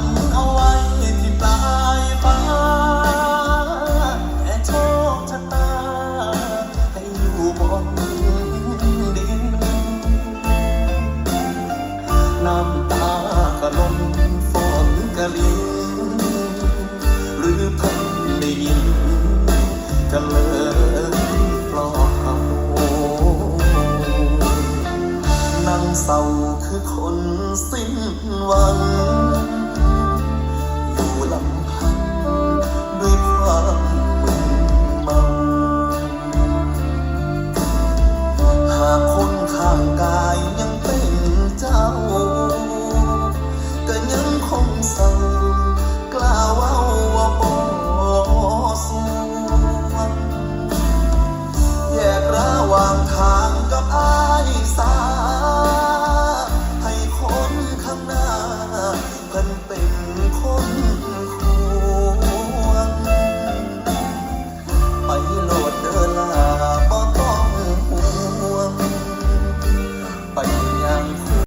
นเอาไว้ที่ปลายฟ้าแต่โชคชะตาให้อยู่บนดิน น้ำตาก็ลนฝนกะลินหรือเพิ่งได้ยินก็เลยปลอบนั่งเศร้าคือคนสิ้นหวัง ด้วยความมึนเมาหากคนข้างกาย